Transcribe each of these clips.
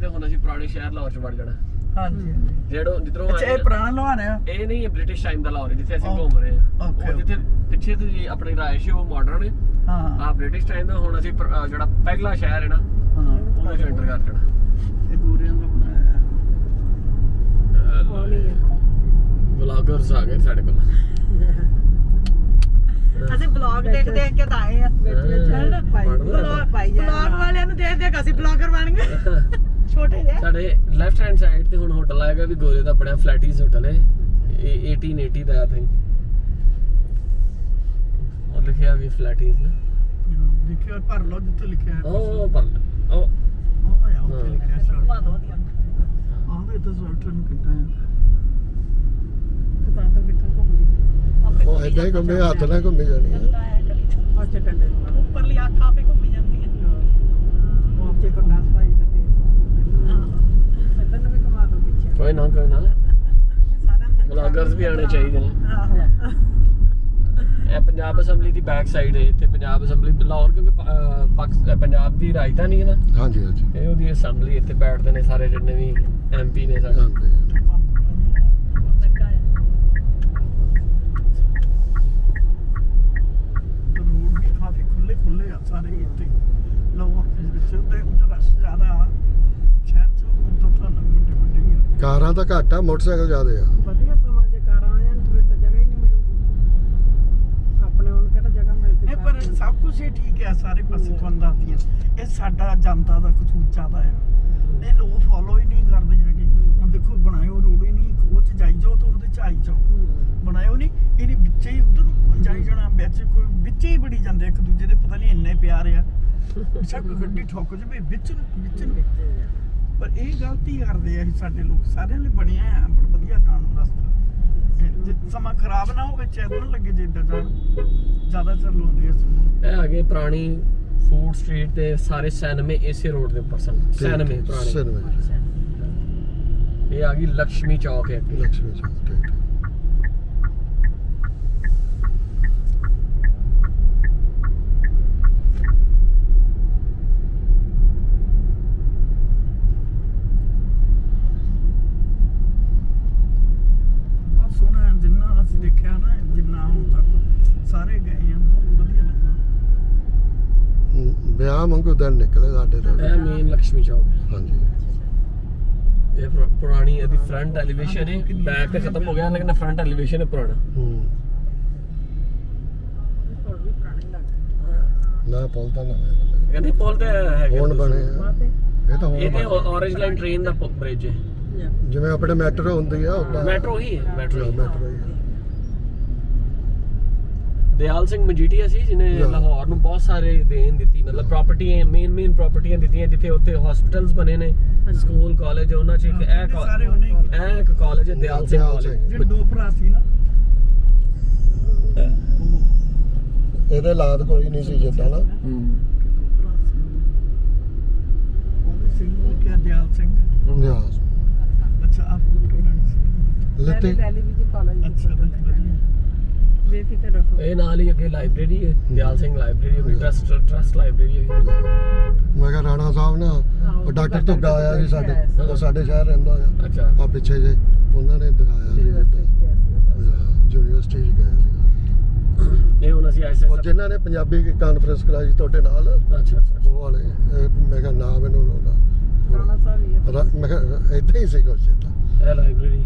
ਤੇ ਹੁਣ ਅਸੀਂ ਪੁਰਾਣੇ ਸ਼ਹਿਰ ਲਾਹੌਰ ਚ ਵੜ ਜਾਣਾ। ਹਾਂਜੀ ਜਿਹੜੋ ਜਿੱਧਰੋਂ ਅੱਛਾ ਆਏ ਇਹ ਪੁਰਾਣਾ ਲੋਹਾਰ ਆ? ਇਹ ਨਹੀਂ ਇਹ ਬ੍ਰਿਟਿਸ਼ ਟਾਈਮ ਦਾ ਲਾਹੌਰ ਹੈ ਜਿੱਥੇ ਅਸੀਂ Oh, ਘੁੰਮ ਰਹੇ ਹਾਂ okay, ਉਹ ਜਿੱਥੇ ਪਿੱਛੇ ਤੋਂ ਜੀ ਆਪਣੀ ਰਾਇਸ਼ ਹੈ ਉਹ ਮਾਡਰਨ ਹੈ ਹਾਂ। ਆ ਬ੍ਰਿਟਿਸ਼ ਟਾਈਮ ਦਾ ਹੁਣ ਅਸੀਂ ਪਰ- ਅਹ ਜਿਹੜਾ ਪਹਿਲਾ ਸ਼ਹਿਰ ਹੈ ਨਾ ਹਾਂ ਉਹਦੇ ਚ ਐਂਟਰ ਕਰ ਜਾਣਾ ਇਹ ਗੋਰਿਆਂ ਦਾ ਬਣਾਇਆ ਵਲੌਗਰਸ ਆ। ਗਏ ਸਾਡੇ ਕੋਲ। ਅਸੀਂ ਬਲੌਗ ਦੇਖ ਦੇਖ ਕੇ ਤਾਂ ਆਏ ਆ। ਹਾਂ, ਪੜ੍ਹਨਾ ਬਲੌਗ ਵਾਲਿਆਂ ਨੂੰ ਦੇਖ ਦੇਖ ਅਸੀਂ ਬਲੌਗਰ ਬਣ ਗਏ। ਛੋਟੇ ਜਿਹੇ। ਸਾਡੇ ਲੈਫਟ ਹੈਂਡ ਸਾਈਡ ਤੇ ਹੁਣ ਹੋਟਲ ਆਏਗਾ ਵੀ ਗੋਰੇ ਦਾ ਬੜਾ ਫਲੈਟੀਜ਼ ਹੋਟਲ ਹੈ ਇਹ 1880 ਦਾ ਆਈ ਉਹ ਲਿਖਿਆ ਵੀ ਫਲੈਟੀਜ਼ ਨਾ। ਦੇਖਿਓ ਭਰ ਲਓ ਜਿੱਥੇ ਲਿਖਿਆ ਹੈ। ਉਹ ਪਰ ਉਹ। ਉਹ ਆ ਉੱਥੇ ਹਾਂ। ਲਿਖਿਆ ਹੈ ਘੁਮਾ ਦੋ ਦੀਆਂ ਆਹ ਦੇ ਤਾਂ ਸਵੈਟਰ ਨੂੰ ਕਿੱਦਾਂ ਆ ਤਾਂ ਤਾਂ ਕਿੱਥੋਂ ਘੁੰਮਦੀ। ਉਹ ਏਦਾਂ ਹੀ ਘੁੰਮੇ ਹੱਥ ਨਾਲ ਘੁੰਮੀ ਜਾਣੀ ਚ ਡੰਡੇ ਨੂੰ ਉੱਪਰਲੀ ਅੱਖ ਆਪੇ ਘੁੰਮੀ ਜਾਂਦੀ ਹੈ। ਉਹ ਆਪੇ ਪ੍ਰਕਾਸ਼ ਭਾਈ ਦਾ ਫੇਸ ਇਦਾਂ ਨੂੰ ਵੀ ਕਮਾ ਦੋ ਪਿੱਛੇ ਕੋਈ ਨਾ ਕੋਈ ਨਾ। ਵਲੌਗਰਸ ਵੀ ਆਣੇ ਚਾਹੀਦੇ ਨੇ। ਆਹੋ। ਇਹ ਪੰਜਾਬ ਅਸੈਂਬਲੀ ਦੀ ਬੈਕ ਸਾਈਡ ਹੈ ਤੇ ਪੰਜਾਬ ਅਸੈਂਬਲੀ ਲਾਹੌਰ ਕਿਉਂਕਿ ਪ- ਪਾਕਿਸ- ਪੰਜਾਬ ਦੀ ਰਾਜਧਾਨੀ ਹੈ ਨਾ। ਹਾਂਜੀ ਹਾਂਜੀ। ਇਹ ਉਹਦੀ ਅਸੈਂਬਲੀ ਇੱਥੇ ਬੈਠਦੇ ਨੇ ਸਾਰੇ ਜਿੰਨੇ ਵੀ ਐਮਪੀ ਨੇ ਸਾਡੇ ਹਾਂਜੀ ਰੋਡ ਵੀ ਕਾਫੀ ਖੁੱਲੇ ਖੁੱਲੇ ਆ ਸਾਰੇ ਇੱਥੇ। ਦੇ ਵਿੱਚ ਤੇ ਉੱਧਰ ਰਸ਼ ਜ਼ਿਆਦਾ ਆ। ਸ਼ਹਿਰ ਚ ਉੱਧਰ ਤਾਂ ਕਾਰਾਂ ਤਾਂ ਘੱਟ ਆ ਮੋਟਰਸਾਈਕਲ ਜ਼ਿਆਦੇ ਆ। ਵਧੀਆ ਸਮਾਂ ਜੇ ਕਾਰਾਂ ਆ ਜਾਣ ਤੇ ਫਿਰ ਤਾਂ ਜਗ੍ਹਾ ਹੀ ਨਹੀਂ ਮਿਲੂਗੀ। ਆਪਣੇ ਹੁਣ ਕਿਹੜਾ ਜਗ੍ਹਾ ਮਿਲਦੀ ਇਹ ਪਰ ਸਭ ਕੁਝ ਇਹ ਠੀਕ ਹੈ ਸਾਰੇ ਪਾਸੇ ਤੁਹਾਨੂੰ ਦੱਸਦੀਆਂ ਇਹ ਸਾਡਾ ਜਨਤਾ ਦਾ ਕਸੂਰ ਜ਼ਿਆਦਾ ਆ। ਇਹ ਲੋਕ ਫੋਲੋ ਹੀ ਨਹੀਂ ਕਰਦੇ ਹੈਗੇ। ਹੁਣ ਦੇਖੋ ਬਣਾਇਓ ਰੋਡ ਹੀ ਨਹੀਂ ਉਹ ਚ ਜਾਈ ਜਾਓ ਤਾਂ ਉਹਦੇ ਚ ਆਈ ਜਾਓ। ਬਣਾਇਓ ਨਹੀਂ ਇਹਨੇ ਵਿੱਚੇ ਹੀ ਉਧਰ ਨੂੰ ਜਾਈ ਜਾਣਾ ਵਿੱਚ ਕੋਈ ਵਿੱਚੇ ਹੀ ਬੜੀ ਜਾਂਦੇ ਇੱਕ ਦੂਜੇ ਦੇ ਪਤਾ ਨਹੀਂ ਇੰਨੇ ਪਿਆਰ ਆ। ਗੱਡੀ ਠੋਕ ਜਵੇ ਵਿੱਚ ਨੂੰ ਵਿੱਚ ਨੂੰ। ਪਰ ਇਹ ਗਲਤੀ ਕਰਦੇ ਆ ਸਾਡੇ ਲੋਕ। ਸਾਰਿਆਂ ਲਈ ਬਣਿਆ ਆ ਬੜਾ ਵਧੀਆ ਜਾਣ ਨੂੰ ਰਸਤਾ। ਜੇ ਸਮਾਂ ਖਰਾਬ ਨਾ ਹੋਵੇ ਚੈਨਲ ਲੱਗੇ ਜੇ ਇੱਧਰ ਜਾਣ। ਜ਼ਿਆਦਾ ਚਿਰ ਲਾਉਂਦੇ ਆ ਸਮਾਂ। ਇਹ ਆ ਗਏ ਪੁਰਾਣੀ ਫੂਡ ਸਟਰੀਟ ਤੇ ਸਾਰੇ ਸੈਨਮੇ ਇਸੇ ਰੋਡ ਦੇ ਉੱਪਰ ਸਨ। ਸੈਨਮੇ ਪੁਰਾਣੇ। ਇਹ ਆ ਗਈ ਲక్ష్ਮੀ ਚੌਕ ਹੈ ਲక్ష్ਮੀ ਚੌਕ ਦੇਖਿਆ ਨਾ ਜਿੰਨਾ ਹੁਣ ਤੱਕ ਸਾਰੇ ਗਏ ਆ ਬਹੁਤ ਵਧੀਆ ਲੱਗਾ। ਵਿਆਹ ਵਾਂਗੂ ਦਿਨ ਨਿਕਲੇ ਸਾਡੇ ਤਾਂ। ਇਹ ਮੇਨ ਲక్ష్ਮੀ ਚੌਕ। ਹਾਂਜੀ। ਇਹ ਪੁਰਾ- ਪੁਰਾਣੀ ਇਹਦੀ ਫਰੰਟ ਐਲੀਵੇਸ਼ਨ ਹੈ ਬੈਕ ਤੇ ਖਤਮ ਹੋ ਗਿਆ ਲੇਕਿਨ ਫਰੰਟ ਐਲੀਵੇਸ਼ਨ ਹੈ ਪੁਰਾਣਾ। ਹੂੰ। ਨਾ ਪੁੱਲ ਤਾਂ ਨਾ। ਕਹਿੰਦੇ ਪੁਲ ਤੇ ਹੈਗੇ। ਹੁਣ ਬਣੇ ਇਹ ਤਾਂ ਇਹ ਤੇ ਹੁਣ ਔਰੇਂਜ ਲਾਈਨ ਟ੍ਰੇਨ ਦਾ ਬ੍ਰਿਜ ਹੈ ਜਿਵੇਂ ਆਪਣੇ ਮੈਟਰੋ ਹੁੰਦੀ ਆ ਉਦਾਂ। ਮੈਟਰੋ ਹੀ ਹੈ। ਮੈਟਰੋ ਹੀ ਹੈ। ਦਿਆਲ ਸਿੰਘ ਮਜੀਠੀਆ ਸੀ ਜਿਨੇ। ਲਾਹੌਰ ਨੂੰ ਬਹੁਤ ਸਾਰੇ ਦੇਣ ਦਿੱਤੀ ਮਤਲਬ ਪ੍ਰਾਪਰਟੀਆਂ ਮੇਨ ਮੇਨ ਪ੍ਰਾਪਰਟੀਆਂ ਦਿੱਤੀਆਂ ਜਿੱਥੇ ਉੱਥੇ ਹਸਪੀਟਲਸ ਬਣੇ ਨੇ ਸਕੂਲ ਕਾਲਜ ਉਹਨਾਂ ਚ ਇੱਕ ਇਹ ਕਾ- ਸਾਰੇ ਉਹਨੇ ਹੀ- ਇਹ ਇੱਕ ਕਾਲਜ ਹੈ ਦਿਆਲ ਸਿੰਘ ਦਿਆਲ ਕਾਲਜ ਸਿੰਘ। ਜਿਹੜੇ ਦੋ ਭਰਾ ਸੀ ਨਾ। ਇਹਦੇ ਲਾਦ ਕੋਈ ਨਹੀਂ ਸੀ ਜਿੱਦਾਂ ਨਾ। ਹੂੰ। ਭਰਾ ਸੀ ਉਹ ਵੀ ਸਿੰਘ ਨੂੰ ਕਿਹਾ ਦਿਆਲ ਸਿੰਘ। ਨਿਆ ਅੱਛਾ ਆਪ ਗੁਰਗਾਨ ਸੀ ਲੱਤੇ। ਦਿੱਲੀ ਵੀ ਜੀ ਕਾਲਜ ਅੱਛਾ ਵਧੀਆ ਵੇਖੀ ਤੇ ਰੱਖੋ। ਇਹ ਨਾਲ ਹੀ ਅੱਗੇ ਲਾਇਬ੍ਰੇਰੀ ਹੈ ਦਿਆਲ ਸਿੰਘ ਲਾਇਬ੍ਰੇਰੀ ਵੀ ਟਰਸਟ ਟਰਸਟ ਲਾਇਬ੍ਰੇਰੀ ਹੈ। ਮੈਂ ਕਿਹਾ ਰਾਣਾ ਸਾਹਿਬ ਨਾ ਉਹ ਡਾਕਟਰ ਧੁੱਗਾ ਆਇਆ ਸੀ ਸਾਡੇ ਉਹ ਸਾਡੇ ਸ਼ਹਿਰ ਰਹਿੰਦਾ ਆ। ਅੱਛਾ। ਆ ਪਿੱਛੇ ਜੇ ਉਹਨਾਂ ਨੇ ਦਿਖਾਇਆ ਸੀ ਯੂਨੀਵਰਸਿਟੀ ਚ ਗਏ ਸੀ ਇਹ ਹੁਣ ਅਸੀਂ ਐਸੇ ਉਹ ਜਿਨ੍ਹਾਂ ਨੇ ਪੰਜਾਬੀ ਕਾਨਫਰੰਸ ਕਰਾਈ ਤੁਹਾਡੇ ਨਾਲ ਅੱਛਾ ਅੱਛਾ ਉਹ ਵਾਲੇ ਮੈਂ ਕਿਹਾ ਨਾਮ ਇਹਨੂੰ ਉਹਨਾਂ ਰਾਣਾ ਸਾਹਿਬ ਮੈਂ ਕਿਹਾ ਇਦਾਂ ਹੀ ਸੀ ਕੁਛ ਇਦਾਂ। ਇਹ ਲਾਇਬ੍ਰੇਰੀ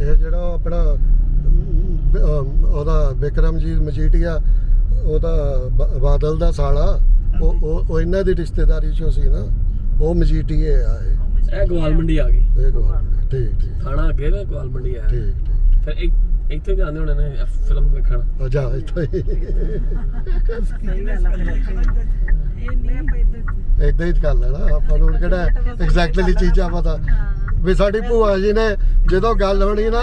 ਇਹ ਜਿਹੜਾ ਆਪਣਾ ਉਹਦਾ ਵਿਕਰਮਜੀਤ ਮਜੀਠੀਆ ਉਹਦਾ ਬਾਦਲ ਦਾ ਸਾਲਾ ਉਹ ਉਹ ਇਹਨਾਂ ਦੀ ਰਿਸ਼ਤੇਦਾਰੀ ਚੋਂ ਸੀ ਨਾ ਉਹ ਮਜੀਠੀਏ ਆ ਇਹ। ਗਵਾਲ ਮੰਡੀ ਆ ਗਈ। ਇਹ ਗੌਰਮੈਂਟ ਠੀਕ ਠੀਕ। ਥਾਣਾ ਅੱਗੇ ਵਾ ਗਵਾਲ ਮੰਡੀ ਆ। ਠੀਕ ਠੀਕ। ਫਿਰ ਇੱਕ ਇੱਥੇ ਜਾਂਦੇ ਹੋਣੇ ਨੇ ਫਿਲਮ ਵੇਖਣ। ਆ ਜਾ ਇੱਥੋਂ ਇਦਾਂ ਹੀ ਕਰ ਲੈਣਾ ਆਪਾਂ ਨੂੰ ਕਿਹੜਾ ਐਗਜ਼ੈਕਟਲੀ ਚੀਜ਼ਾਂ ਪਤਾ। ਵੀ ਸਾਡੀ ਭੂਆ ਜੀ ਨੇ ਜਦੋਂ ਗੱਲ ਹੋਣੀ ਨਾ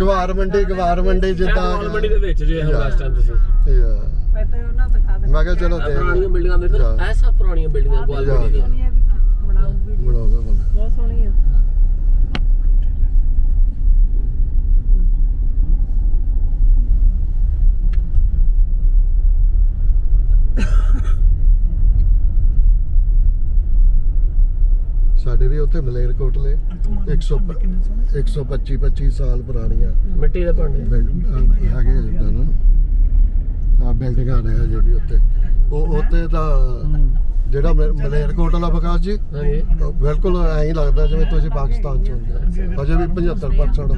ਗਵਾਰ ਮੰਡੀ ਗਵਾਰ ਮੰਡੀ ਜਿੱਦਾਂ ਮਾਲ ਮੰਡੀ ਦੇ ਵਿੱਚ ਜੇ ਹੁਣ ਜਾ। ਲਾਸਟ ਟਾਈਮ ਤੁਸੀਂ ਯਾ। ਪਤਾ ਉਹਨਾਂ ਦਿਖਾ ਦੇ ਮੈਂ ਕਿਹਾ ਚਲੋ ਆਹ ਦੇਖ ਪੁਰਾਣੀਆਂ ਬਿਲਡਿੰਗਾਂ ਜਾ। ਐਸਾ ਪੁਰਾਣੀਆਂ ਬਿਲਡਿੰਗਾਂ ਜਾ। ਮੰਡੀ ਦੀਆਂ ਸੋਹਣੀ ਹੈ ਵੀ ਬਣਾਉਗੀ ਬਣਾਉਂਦਾ ਬੰਦਾ ਬਹੁਤ ਸੋਹਣੀ ਆ ਸਾਡੇ ਵੀ ਉੱਥੇ ਮਲੇਰਕੋਟਲੇ 100 125 25 ਸਾਲ ਪੁਰਾਣੀਆਂ। ਮਿੱਟੀ ਦੇ ਭਾਂਡੇ। ਅਹ ਹੈਗੇ ਆ ਜਿੱਦਾਂ ਨਾ। ਆ ਬਿਲਡਿੰਗਾਂ ਨੇ ਹਜੇ ਵੀ ਉੱਤੇ ਉਹ ਉੱਤੇ ਤਾਂ ਜਿਹੜਾ ਮ- ਮਲੇਰਕੋਟਲਾ ਵਿਕਾਸ ਜੀ ਹਾਂਜੀ। ਉਹ ਬਿਲਕੁਲ ਐਂ ਹੀ ਲੱਗਦਾ ਜਿਵੇਂ ਤੁਸੀਂ ਪਾਕਿਸਤਾਨ ਚ ਹੁੰਦੇ ਹੋ। ਅਜੇ ਵੀ 75%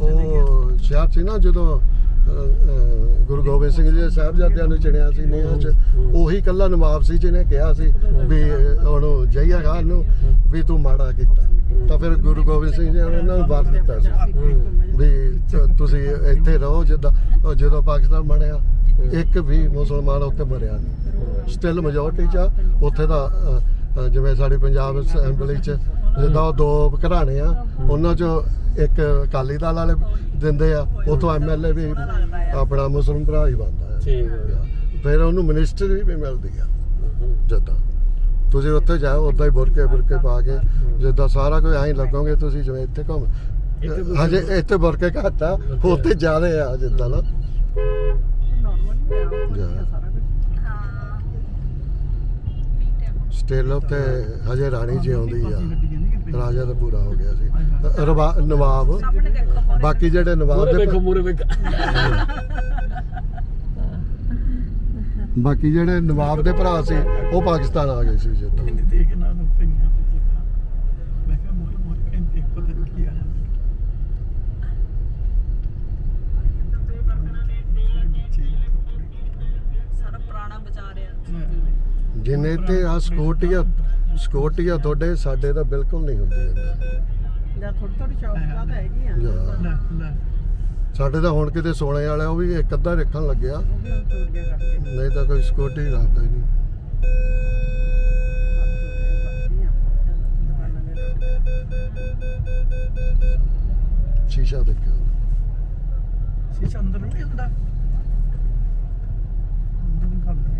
ਉਹ ਸ਼ਹਿਰ ਸੀ ਨਾ ਜਦੋਂ ਗੁਰੂ ਗੋਬਿੰਦ ਸਿੰਘ ਜੀ ਦੇ ਸਾਹਿਬਜ਼ਾਦਿਆਂ ਨੂੰ ਚਿਣਿਆ ਸੀ ਨੀਹਾਂ 'ਚ ਉਹੀ ਕੱਲਾ ਨਵਾਬ ਸੀ ਜਿਹਨੇ ਕਿਹਾ ਸੀ ਵੀ ਉਹਨੂੰ ਜਈਆ ਖਾਨ ਨੂੰ ਵੀ ਤੂੰ ਮਾੜਾ ਕੀਤਾ। ਤਾਂ ਫਿਰ ਗੁਰੂ ਗੋਬਿੰਦ ਸਿੰਘ ਜੀ ਨੇ ਉਹਨਾਂ ਨੂੰ ਵਰ ਦਿੱਤਾ ਸੀ ਵੀ ਤੁਸੀਂ ਇੱਥੇ ਰਹੋ ਜਿੱਦਾਂ ਜਦੋਂ ਪਾਕਿਸਤਾਨ ਬਣਿਆ ਇੱਕ ਵੀ ਮੁਸਲਮਾਨ ਉੱਥੇ ਮਰਿਆ ਨਹੀਂ। ਸਟਿਲ ਮੈਜੋਰਟੀ ਚ ਆ, ਉੱਥੇ ਦਾ ਜਿਵੇਂ ਸਾਡੇ ਪੰਜਾਬ ਅਸੈਂਬਲੀ ਚ ਜਿੱਦਾਂ ਉਹ ਦੋ ਘਰਾਣੇ ਆ ਉਹਨਾਂ ਚੋਂ ਇੱਕ ਅਕਾਲੀ ਦਲ ਵਾਲੇ ਦਿੰਦੇ ਆ ਉਥੋਂ ਐਮਐਲਏ ਵੀ ਆਪਣਾ ਮੁਸਲਮ ਭਰਾ ਹੀ ਬਣਦਾ ਠੀਕ ਹੋ ਗਿਆ ਹੈ ਫਿਰ ਉਹਨੂੰ ਮਿਨਿਸਟਰੀ ਵੀ ਮਿਲਦੀ ਆ ਜਿੱਦਾਂ। ਤੁਸੀਂ ਉੱਥੇ ਜਾਓ ਉਦਾਂ ਹੀ ਬੁਰਕੇ ਬੁਰਕੇ ਪਾ ਕੇ ਜਿੱਦਾਂ ਸਾਰਾ ਕੁਝ ਐਂ ਲੱਗੋਗੇ ਤੁਸੀਂ ਜਿਵੇਂ ਇੱਥੇ ਘੁੰਮ ਹਜੇ ਇੱਥੇ ਬੁਰਕੇ ਘੱਟ ਆ ਉੱਥੇ ਜ਼ਿਆਦਾ ਆ ਜਿੱਦਾਂ ਨਾ। ਨਾਰਮਲ ਹੀ ਆ ਜਾ। ਵਧੀਆ ਸਾਰਾ ਕੁਝ ਸਟੇਲ ਉੱਤੇ ਹਜੇ ਰਾਣੀ ਜੀ ਆਉਂਦੀ ਆ। ਰਾਜਾ ਤਾਂ ਪੂਰਾ ਹੋ ਗਿਆ ਸੀ। ਰਵਾ- ਨਵਾਬ। ਬਾਕੀ ਜਿਹੜੇ ਨਵਾਬ ਮੂਰੇ ਦੇ ਵੇਖੋ ਮੂਰੇ ਵੇਖੋ। ਬਾਕੀ ਜਿਹੜੇ ਨਵਾਬ ਦੇ ਭਰਾ ਸੀ ਉਹ ਪਾਕਿਸਤਾਨ ਆ ਗਏ ਸੀ ਜਿੱਦਾਂ ਕਹਿੰਦੇ ਦੇਖ ਨਾ ਨੂੰ ਪਈਆਂ ਮੈਂ ਕਿਹਾ ਮੋਰ ਮੋਰ ਕਹਿੰਦੇ ਪਤਾ ਨਹੀਂ ਕੀ ਆ ਸਾਰਾ ਪੁਰਾਣਾ ਬਚਾ ਰਿਹਾ ਜਿੰਨੇ ਤੇ ਆ ਸਕੋਟੀਆ ਸਕੋਟੀਆ ਤੁਹਾਡੇ ਸਾਡੇ ਤਾਂ ਬਿਲਕੁਲ ਨਹੀਂ ਹੁੰਦੀ ਇੰਨਾ। ਜਾਂ ਥੋੜੀ ਥੋੜੀ ਸ਼ੌਕਾ ਤਾਂ ਹੈਗੀ ਆ। ਸਾਡੇ ਤਾਂ ਹੁਣ ਕਿਤੇ ਸੋਨੇ ਵਾਲਾ ਉਹ ਵੀ ਇੱਕ ਅੱਧਾ ਰੱਖਣ ਲੱਗਿਆ। ਨਹੀਂ ਤਾਂ ਕੋਈ ਸਕੋਟੀ ਰੱਖਦਾ ਹੀ ਨਹੀਂ ਸ਼ੀਸ਼ਾ ਦੇਖਿਓ। ਸ਼ੀਸ਼ਾ ਅੰਦਰ ਨਹੀਂ ਹੁੰਦਾ। ਅੰਦਰ ਨਹੀਂ ਕਰਦਾ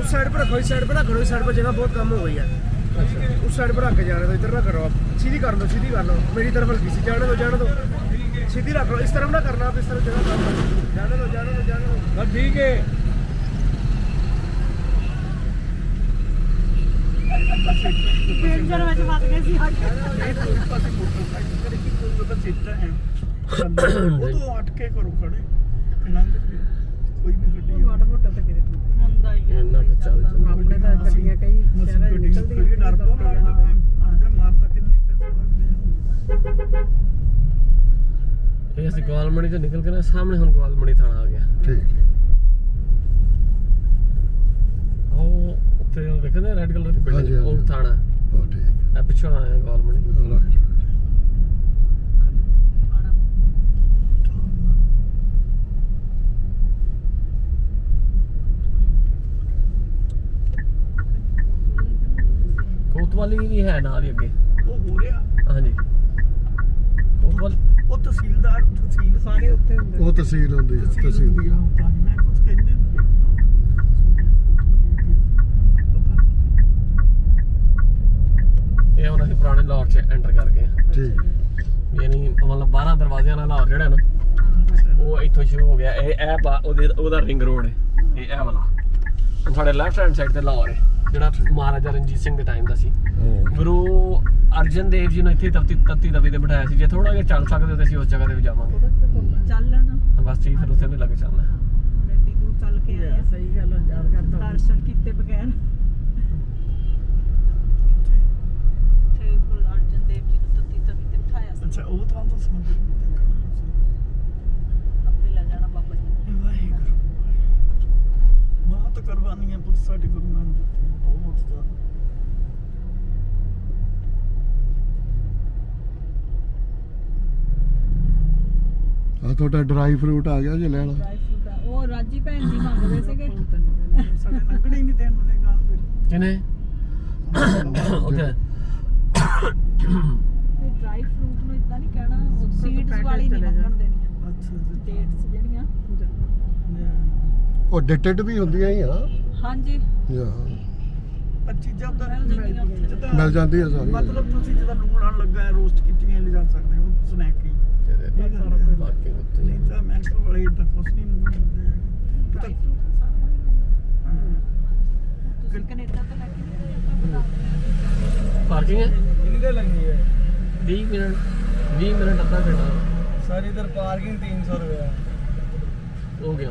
उस साइड पर रखो इस साइड पर ना करो इस साइड पर जगह बहुत कम हो गई है उस साइड पर रख के जाने दो इधर ना करो आप सीधी कर लो सीधी कर लो मेरी तरफ हल्की सी जाने दो जाने दो सीधी रख लो इस तरफ ना करना आप इस तरफ जगह कम है। जाने दो जाने दो जाने दो ਠੀਕ ਹੈ ਡੇਂਜਰ ਵਿੱਚ ਫਸ ਗਏ ਸੀ ਹਟ ਨਹੀਂ ਤਾਂ ਉਸ ਪਾਸੇ ਮੋਟਰਸਾਈਕਲ ਕਰੇ ਕਿ ਕੋਈ ਉਹਦਾ ਸੀਟਾਂ ਹੈ ਉਹ ਤੋਂ ਅਟ ਕੇ ਕਰੋ ਖੜੇ ਲੰਘ ਕੇ ਕੋਈ ਵੀ ਗੱਡੀ ਆ। ਮਾੜਾ ਮੋਟਾ ਤਾਂ ਕਿਤੇ ਤੂੰ ਹੁੰਦਾ ਹੀ ਆ। ਇੰਨਾ ਕੁ ਚੱਲ ਜਾਂਦਾ। ਆਪਣੇ ਤਾਂ ਗੱਡੀਆਂ ਕਈ ਸ਼ਹਿਰਾਂ 'ਚ ਨਿਕਲਦੀਆਂ ਕੋਈ ਡਰ ਬਹੁਤ ਲੱਗਦਾ ਮੈਂ ਆਂਦਾ ਮਾਰਦਾ ਕਿੰਨੇ ਪੈਸੇ ਲੱਗਦੇ ਆ। ਇਹ ਅਸੀਂ ਗਵਾਲਮਣੀ ਤੋਂ ਨਿਕਲ ਕੇ ਨਾ ਸਾਹਮਣੇ ਹੁਣ ਗਵਾਲਮਣੀ ਥਾਣਾ ਆ ਗਿਆ। ਠੀਕ ਉਹ ਉੱਥੇ ਉਹ ਵੇਖਦੇ ਰੈੱਡ ਕਲਰ ਦੀ ਬਿਲਡਿੰਗ ਉਹ। ਥਾਣਾ। ਉਹ ਠੀਕ ਇਹ ਪਿੱਛੋਂ ਆਇਆ ਗਵਾਲਮਣੀ। ਰਾਈਟ ਕੋਤਵਾਲੀ ਵੀ ਹੈ ਨਾਲ ਹੀ ਅੱਗੇ। ਉਹ ਹੋ ਰਿਹਾ। ਹਾਂਜੀ। ਕੋਤਵਾਲ ਉਹ ਤਹਿਸੀਲਦਾਰ ਤਹਿਸੀਲ ਸਾਰੇ ਉੱਤੇ ਹੁੰਦੇ ਉਹ ਤਹਿਸੀਲ ਹੁੰਦੀ ਤਹਿਸੀਲ ਤਹਿਸੀਲ। ਆ। ਤਾਂ ਹੀ ਮੈਂ ਕੁਝ ਕਹਿੰਦੇ ਹੁੰਦੇ। ਇਹ ਹੁਣ ਅਸੀਂ ਪੁਰਾਣੇ ਲਾਹੌਰ 'ਚ ਐਂਟਰ ਕਰ ਗਏ ਹਾਂ। ਠੀਕ। ਯਾਨੀ ਮਤਲਬ 12 ਦਰਵਾਜ਼ਿਆਂ ਨਾਲ ਲਾਹੌਰ ਜਿਹੜਾ ਨਾ ਉਹ ਇੱਥੋਂ ਸ਼ੁਰੂ ਹੋ ਗਿਆ। ਇਹ ਇਹ ਬਾ- ਉਹਦੇ ਉਹਦਾ ਰਿੰਗ ਰੋਡ ਹੈ। ਇਹ ਇਹ ਵਾਲਾ। ਹੁਣ ਸਾਡੇ ਲੈਫਟ ਹੈਂਡ ਸਾਈਡ ਤੇ ਲਾਹੌਰ ਹੈ। ਜਿਹੜਾ ਮਹਾਰਾਜਾ ਰਣਜੀਤ ਸਿੰਘ ਦੇ ਟਾਈਮ ਦਾ ਸੀ। ਗੁਰੂ ਅਰਜਨ ਦੇਵ ਜੀ ਨੂੰ ਇੱਥੇ ਤਪਤੀ ਤੱਤੀ ਤਵੀ ਤੇ ਬਿਠਾਇਆ ਸੀ। ਜੇ ਥੋੜਾ ਜਿਹਾ ਚੱਲ ਸਕਦੇ ਤਾਂ ਅਸੀਂ ਉਸ ਜਗ੍ਹਾ ਤੇ ਵੀ ਜਾਵਾਂਗੇ। ਚੱਲਣ ਬਸ ਠੀਕ ਫਿਰ ਉੱਥੇ ਵੀ ਲੱਗ ਚੱਲਣਾ ਐਡੀ ਦੂਰ ਚੱਲ ਕੇ ਆਏ ਆ। ਸਹੀ ਗੱਲ ਯਾਦ ਕਰਦਾ ਦਰਸ਼ਨ ਕੀਤੇ ਬਗੈਰ। ਇੱਥੇ ਗੁਰੂ ਅਰਜਨ ਦੇਵ ਜੀ ਨੂੰ ਤੱਤੀ ਤੇ ਬਿਠਾਇਆ ਸੀ। ਅੱਛਾ ਉਹ ਤਾਂ ਤਾਂ ਸਮੁੰਦਰ ਵੀ ਦੇਖਣਾ ਆਪੇ ਲੈ ਜਾਣਾ ਬਾਬਾ ਜੀ ਵਾਹਿਗੁਰੂ। ਬਹੁਤ ਕੁਰਬਾਨੀਆਂ ਪੁੱਤ ਸਾਡੇ ਗੁਰੂ ਨਾਨਕ ਦਿੱਤੀਆਂ ਬਹੁਤ ਜ਼ਿਆਦਾ। ਆ ਤੁਹਾਡਾ ਡਰਾਈ ਫਰੂਟ ਆ ਗਿਆ ਜੇ ਲੈਣਾ। ਡਰਾਈ ਫਰੂਟ ਆ ਉਹ ਰਾਜੀ ਭੈਣ ਜੀ ਮੰਗਦੇ ਸੀਗੇ। ਸਾਡੇ ਲੰਗੜੇ ਹੀ ਨਹੀਂ ਦੇਣ ਵਾਲੇ ਗਾਂ ਕਿਨੇ ਓਕੇ ਤੇ ਡਰਾਈ ਫਰੂਟ ਨੂੰ ਇਦਾਂ ਨਹੀਂ ਕਹਿਣਾ ਸੀਡਸ ਵਾਲੀ ਨਹੀਂ ਲੰਗਣ ਦੇਣੀਆਂ। ਅੱਛਾ ਡੇਟਸ ਜਿਹੜੀਆਂ। ਉਹ ਡਿਟਡ ਵੀ ਹੁੰਦੀਆਂ ਹੀ ਆ ਹਾਂਜੀ ਜਾਂ ਪਰ ਚੀਜ਼ਾਂ ਤਾਂ ਮਿਲ ਜਾਂਦੀਆਂ ਉੱਥੇ। ਜਿੱਦਾਂ- ਮਿਲ ਜਾਂਦੀ ਆ ਸਾਰੀ ਮਤਲਬ ਤੁਸੀਂ ਜਿਹਦਾ ਲੂਣ ਆਣ ਲੱਗਾ ਹੈ ਰੋਸਟ ਕੀਤੀਆਂ ਲਿਜਾ ਸਕਦੇ ਹੋ ਸਨੈਕ ਹੀ ਇਹ ਸਾਰਾ ਕੁਝ। ਬਾਕੀ ਨਹੀਂ ਤਾਂ ਅਮਰੀਕਾ ਵਾਲੇ ਤਾਂ ਕੁਛ ਨਹੀਂ ਮੰਗਦੇ ਡਰਾਈ ਫਰੂਟ ਸਾਰਾ ਹਾਂ ਤੁਸੀਂ ਕੈਨੇਡਾ ਤੋਂ ਲੈ ਕੇ ਨਹੀਂ ਆਏ ਤਾਂ ਬਤਾ ਪਾਰਕਿੰਗ ਹੈ कितनी देर लगनी है 20 ਮਿੰਟ 20 ਮਿੰਟ ਅੱਧਾ ਘੰਟਾ सर इधर पार्किंग तीन सौ रुपया ਹੋ ਗਿਆ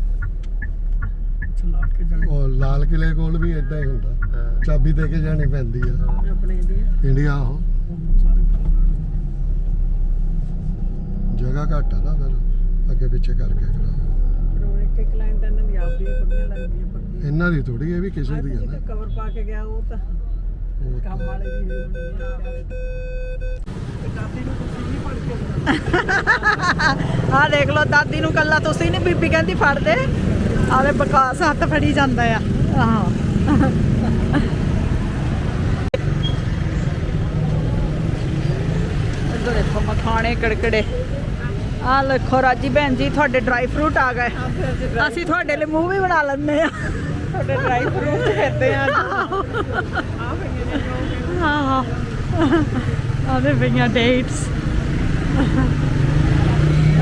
ਚਲਾ ਕੇ ਜਾਣਾ। ਉਹ ਲਾਲ ਕਿਲੇ ਕੋਲ ਵੀ ਇਦਾਂ ਹੀ ਹੁੰਦਾ। ਚਾਬੀ ਦੇ ਕੇ ਜਾਣੀ ਪੈਂਦੀ ਆ। ਆਪਣੇ ਇੰਡੀਆ ਇੰਡੀਆ ਉਹ। ਸਾਰੇ ਜਗ੍ਹਾ ਘੱਟ ਆ ਨਾ ਫਿਰ ਅੱਗੇ ਪਿੱਛੇ ਕਰਕੇ ਕਰਾ ਪਰ ਇੱਕ ਇੱਕ ਲਾਈਨ ਤਾਂ ਇਹਨਾਂ ਦੀ ਆਪਦੀ ਕੁੜੀਆਂ ਲੱਗਦੀਆਂ ਪੱਕੀਆਂ ਇਹਨਾਂ ਦੀ ਥੋੜੀ ਇਹ ਵੀ ਕਿਸੇ ਦੀ ਆ ਨਾ। ਕਵਰ ਪਾ ਕੇ ਗਿਆ ਉਹ ਤਾਂ ਉਹ ਕੰਮ ਵਾਲੇ ਦੀ ਹੋਈ ਹੋਣੀ ਆ। ਆਹ ਦੇਖ ਲਓ ਦਾਦੀ ਨੂੰ ਕੱਲਾ ਤੁਸੀਂ ਨਹੀਂ ਬੀਬੀ ਕਹਿੰਦੀ ਫੜ ਦੇ। ਆਵੇ ਬਕਾਸ ਹੱਥ ਫੜੀ ਜਾਂਦਾ ਆ। ਆਹੋ। ਇੱਧਰ ਦੇਖੋ ਮਖਾਣੇ ਕੜਕੜੇ। ਆਹ ਦੇਖੋ ਰਾਜੀ ਭੈਣ ਜੀ ਤੁਹਾਡੇ ਡਰਾਈ ਫਰੂਟ ਆ ਗਏ। ਅਸੀਂ ਤੁਹਾਡੇ ਲਈ ਮੂੰਹ ਵੀ ਬਣਾ ਲੈਂਦੇ ਆ। ਤੁਹਾਡੇ ਡਰਾਈ ਫਰੂਟ ਖੇਤੇ ਆ। ਹਾਂ ਆਦੇ ਪਈਆਂ ਡੇਟਸ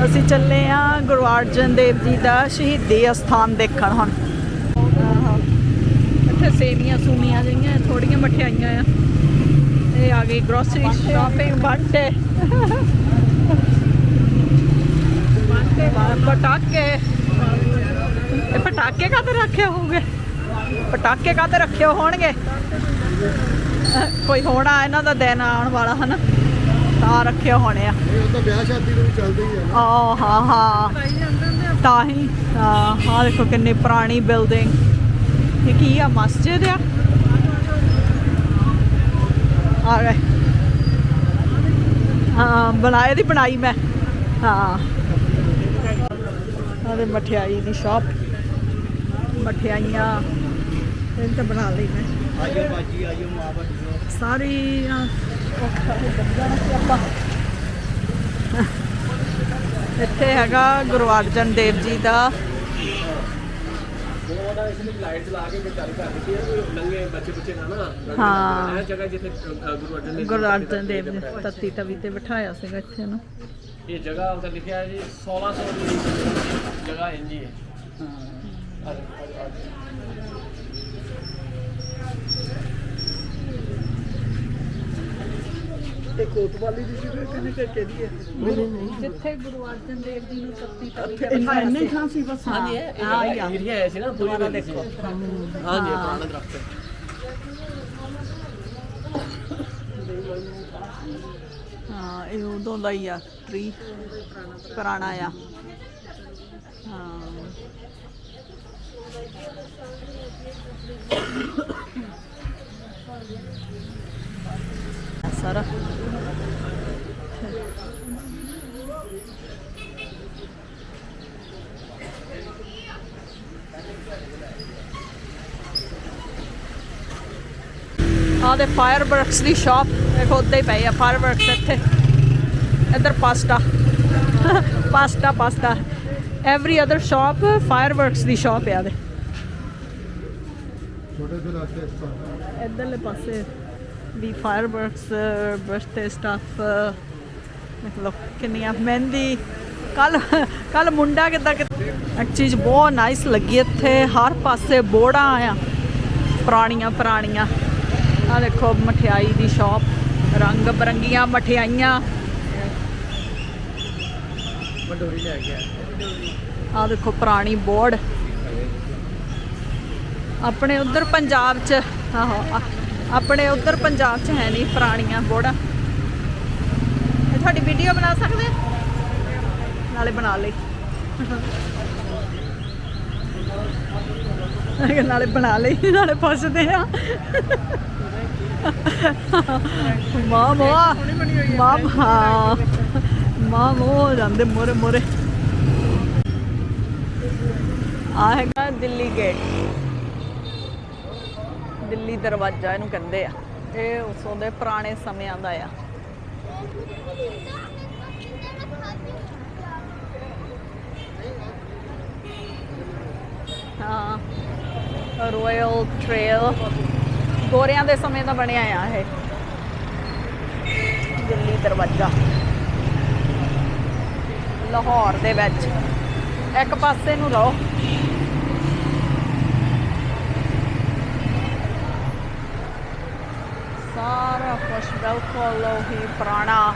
ਅਸੀਂ ਚੱਲੇ ਆ ਗੁਰੂ ਅਰਜਨ ਦੇਵ ਜੀ ਦਾ ਸ਼ਹੀਦੀ ਅਸਥਾਨ ਦੇਖਣ ਹੁਣ। ਇੱਥੇ ਸੇਵੀਆਂ ਸੂਮੀਆਂ ਜਿਹੀਆਂ ਥੋੜੀਆਂ ਮਠਿਆਈਆਂ ਆ। ਇਹ ਆ ਗਈ ਗਰੋਸਰੀ ਸ਼ਾਪਿੰਗ ਬਾਟੇ। ਪਟਾਕੇ। ਇਹ ਪਟਾਕੇ ਕਾਤੇ ਰੱਖੇ ਹੋਗੇ ਪਟਾਕੇ ਕਾਤੇ ਰੱਖੇ ਹੋਣਗੇ? ਕੋਈ ਹੋਣਾ ਇਹਨਾਂ ਦਾ ਦਿਨ ਆਉਣ ਵਾਲਾ ਹਨਾ। ਤਾਂ ਰੱਖਿਆ ਹੋਣੇ ਆ। ਇਹ ਤਾਂ ਵਿਆਹ ਸ਼ਾਦੀ ਦੇ ਚੱਲਦੇ ਹੀ ਆ ਨਾ। ਆ ਹਾਂ ਤਾਂ ਹੀ ਹਾਂ ਦੇਖੋ ਕਿੰਨੀ ਪੁਰਾਣੀ ਬਿਲਡਿੰਗ ਇਹ ਕੀ ਆ ਮਸਜਿਦ ਆ? ਆ ਗਏ। ਹਾਂ ਬਣਾਏ ਦੀ ਬਣਾਈ ਮੈਂ। ਹਾਂ। ਆਦੇ ਮਠਿਆਈ ਦੀ ਸ਼ਾਪ ਮਠਿਆਈਆਂ। ਇਹਨਾਂ ਤਾਂ ਬਣਾ ਲਈ ਮੈਂ। ਆਜੋ ਬਾਜੀ ਆਜੋ ਮਾਵਾ ਸਾਰੀਆਂ ਔਖਾ ਹੋ ਜਾਣਾ ਸੀ ਆਪਾਂ ਇੱਥੇ ਹੈਗਾ ਗੁਰੂ ਅਰਜਨ ਦੇਵ ਜੀ ਦਾ। ਉਹਦਾ ਹੈ ਕੋਈ ਨੰਗੇ ਬੱਚੇ ਬੱਚੇ ਨਾ ਨਾ ਹਾਂ। ਇਹ ਜਗ੍ਹਾ ਜਿੱਥੇ ਅ, ਗੁਰੂ ਅਰਜਨ ਦੇਵ ਨੇ ਤੱਤੀ ਤਵੀ ਤੇ ਬਿਠਾਇਆ ਸੀਗਾ ਇੱਥੇ ਨੂੰ। ਇਹ ਜਗ੍ਹਾ ਉੱਤੇ ਲਿਖਿਆ ਹੈ ਜੀ 1600 ਦੀ ਜਗ੍ਹਾ ਇੰਜੀ ਹੈ। ਹਾਂ। ਇਹ ਕੋਤਵਾਲੀ ਦੀ ਸੀ ਕਿਹਨੇ ਕਿ ਕਿਹਦੀ ਹੈ? ਜਿੱਥੇ ਗੁਰੂ ਅਰਜਨ ਦੇਵ ਜੀ ਨੂੰ ਤੱਤੀ ਤਵੀ ਤੇ ਇੰਨਾ ਹੀ ਥਾਂ ਸੀ ਬਸ? ਹਾਂਜੀ ਇਹ ਹਾਂ, ਇਹ ਆ। ਏਰੀਆ ਹੈ ਸੀ ਨਾ ਪੂਰੀ ਦੇਖੋ। ਹਾਂਜੀ ਇਹ ਪੁਰਾਣਾ ਦਰਖਤ ਹੈ। ਹਾਂ ਇਹ ਉਦੋਂ ਦਾ ਹੀ ਆ ਟਰੀ ਪੁਰਾਣਾ ਆ। ਹਾਂ। ਸਾਰਾ। ਆ ਦੇ ਫਾਇਰ ਵਰਕਸ ਦੀ ਸ਼ਾਪ ਦੇਖੋ ਉੱਤੇ ਹੀ ਪਈ ਆ ਫਾਇਰ ਵਰਕਸ ਇੱਥੇ। ਇੱਧਰ pasta pasta pasta every other shop fireworks ਦੀ ਸ਼ਾਪ ਹੈ ਆਦੇ ਛੋਟੇ ਜਿਹੇ ਰਾਸਤੇ ਇੱਧਰਲੇ ਪਾਸੇ। ਵੀ ਫਾਇਰ ਵਰਕਸ ਬਰਥਡੇ ਸਟਾਫ ਮਤਲਬ ਕਿੰਨੀਆਂ ਮਹਿੰਦੀ। ਕੱਲ ਕੱਲ ਮੁੰਡਾ ਕਿੱਦਾਂ ਕਿ ਇੱਕ ਚੀਜ਼ ਬਹੁਤ ਨਾਈਸ ਲੱਗੀ ਇੱਥੇ। ਹਰ ਪਾਸੇ ਬੋੜਾਂ ਆ ਪੁਰਾਣੀਆਂ ਪੁਰਾਣੀਆਂ। ਆ ਦੇਖੋ ਮਠਿਆਈ ਦੀ ਸ਼ਾਪ ਰੰਗ ਬਰੰਗੀਆਂ ਮਠਿਆਈਆਂ। ਮਡੋਰੀ ਲੈ ਗਿਆ ਆ। ਦੇਖੋ ਪੁਰਾਣੀ ਬੋਰਡ ਆਪਣੇ ਉਧਰ ਪੰਜਾਬ 'ਚ ਆਹੋ ਆਪਣੇ ਉਧਰ ਪੰਜਾਬ 'ਚ ਹੈ ਨਹੀਂ, ਪੁਰਾਣੀਆਂ ਬੋੜਾ। ਤੁਹਾਡੀ ਵੀਡੀਓ ਬਣਾ ਸਕਦੇ ਨਾਲੇ ਬਣਾ ਲਈ। ਨਾਲੇ ਬਣਾ ਲਈ, ਨਾਲੇ ਪੁੱਛਦੇ ਆ। ਮਾਂ ਮਾਂ ਮਾਂ ਹਾਂ। ਮਾਂ ਮੋ ਜਾਂਦੇ ਮੋਰੇ ਮੋਰੇ ਆ ਹੈਗਾ ਦਿੱਲੀ ਗੇਟ ਦਿੱਲੀ ਦਰਵਾਜ਼ਾ ਇਹਨੂੰ ਕਹਿੰਦੇ ਆ। ਇਹ ਉਸੋਂ ਦੇ ਪੁਰਾਣੇ ਸਮਿਆਂ ਦਾ ਆ। ਹਾਂ ਰਾਇਲ ਟ੍ਰੇਲ ਗੋਰਿਆਂ ਦੇ ਸਮੇਂ ਦਾ ਬਣਿਆ ਆ ਇਹ। ਦਿੱਲੀ ਦਰਵਾਜ਼ਾ। ਲਾਹੌਰ ਦੇ ਵਿੱਚ। ਇੱਕ ਪਾਸੇ ਨੂੰ ਰਹੋ। ਸਾਰਾ ਕੁਛ ਬਿਲਕੁਲ ਉਹੀ ਪੁਰਾਣਾ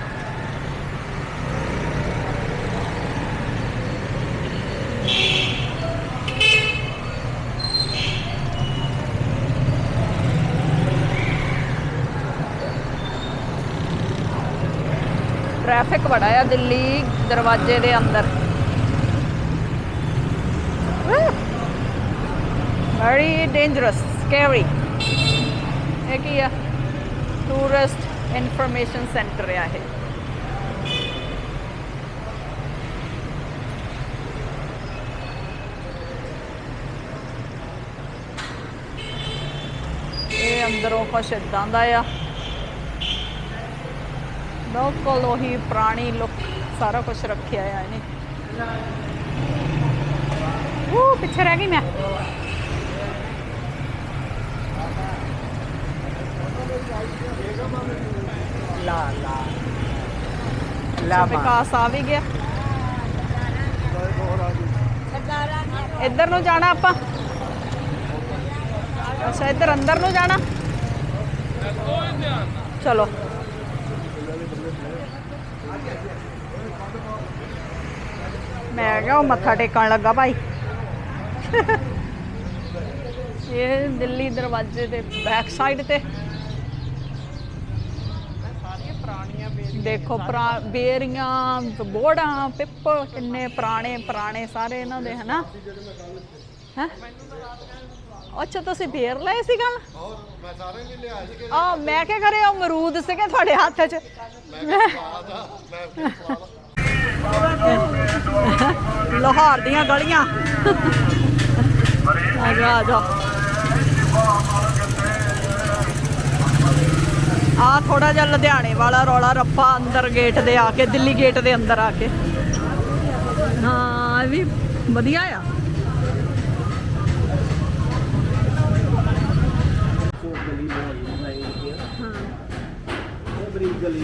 ਟ੍ਰੈਫਿਕ ਬੜਾ ਆ ਦਿੱਲੀ ਦਰਵਾਜ਼ੇ ਦੇ ਅੰਦਰ ਵੈਰੀ ਡੇਂਜਰਸ ਸਕੈਰੀ ਇਹ ਕੀ ਆ ਟੂਰਿਸਟ ਇਨਫੋਰਮੇਸ਼ਨ ਸੈਂਟਰ ਆ ਇਹ ਇਹ ਅੰਦਰੋਂ ਕੁਛ ਇਦਾਂ ਦਾ ਆ ਬਿਲਕੁਲ ਉਹੀ ਪੁਰਾਣੀ ਲੁੱਕ ਸਾਰਾ ਕੁਝ ਰੱਖਿਆ ਆ ਇਹਨੇ ਉਹ ਪਿੱਛੇ ਰਹਿ ਗਈ ਮੈਂ ਲਾ ਲਾ। ਅੱਛਾ, ਵਿਕਾਸ ਆ ਵੀ ਗਿਆ। ਇੱਧਰ ਨੂੰ ਜਾਣਾ ਆਪਾਂ। ਅੱਛਾ ਇੱਧਰ ਅੰਦਰ ਨੂੰ ਜਾਣਾ। ਚਲੋ। ਮੈਂ ਕਿਹਾ ਉਹ ਮੱਥਾ ਟੇਕਣ ਲੱਗਾ ਭਾਈ। ਇਹ ਦਿੱਲੀ ਦਰਵਾਜ਼ੇ ਦੇ ਬੈਕ ਸਾਈਡ ਤੇ। ਦੇਖੋ ਪੁਰਾ ਬੇਰੀਆਂ, ਬੋੜਾਂ, ਪਿੱਪਲ ਕਿੰਨੇ ਪੁਰਾਣੇ ਪੁਰਾਣੇ ਸਾਰੇ ਇਹਨਾਂ ਦੇ, ਹਨਾ? ਹੈ? ਅੱਛਾ, ਤੁਸੀਂ ਬੇਰ ਲਏ ਸੀ ਗੱਲ? ਮੈਂ ਸਾਰੇ ਨਹੀਂ ਲਿਆ ਸੀ ਆ, ਮੈਂ ਕਿਹਾ ਕਰੇ ਉਹ ਅਮਰੂਦ ਸੀਗੇ ਤੁਹਾਡੇ ਹੱਥ 'ਚ। ਲਾਹੌਰ ਦੀਆਂ ਗਲੀਆਂ। ਆ ਜਾ ਆ ਜਾ। ਆ ਥੋੜਾ ਜਿਹਾ ਲੁਧਿਆਣੇ ਵਾਲਾ ਰੌਲਾ ਰੱਪਾ ਅੰਦਰ ਗੇਟ ਦੇ ਆ ਕੇ ਦਿੱਲੀ ਗੇਟ ਦੇ ਅੰਦਰ ਆ ਕੇ। ਹਾਂ ਇਹ ਵੀ ਵਧੀਆ ਆ। ਬਰੀਕ ਗਲੀ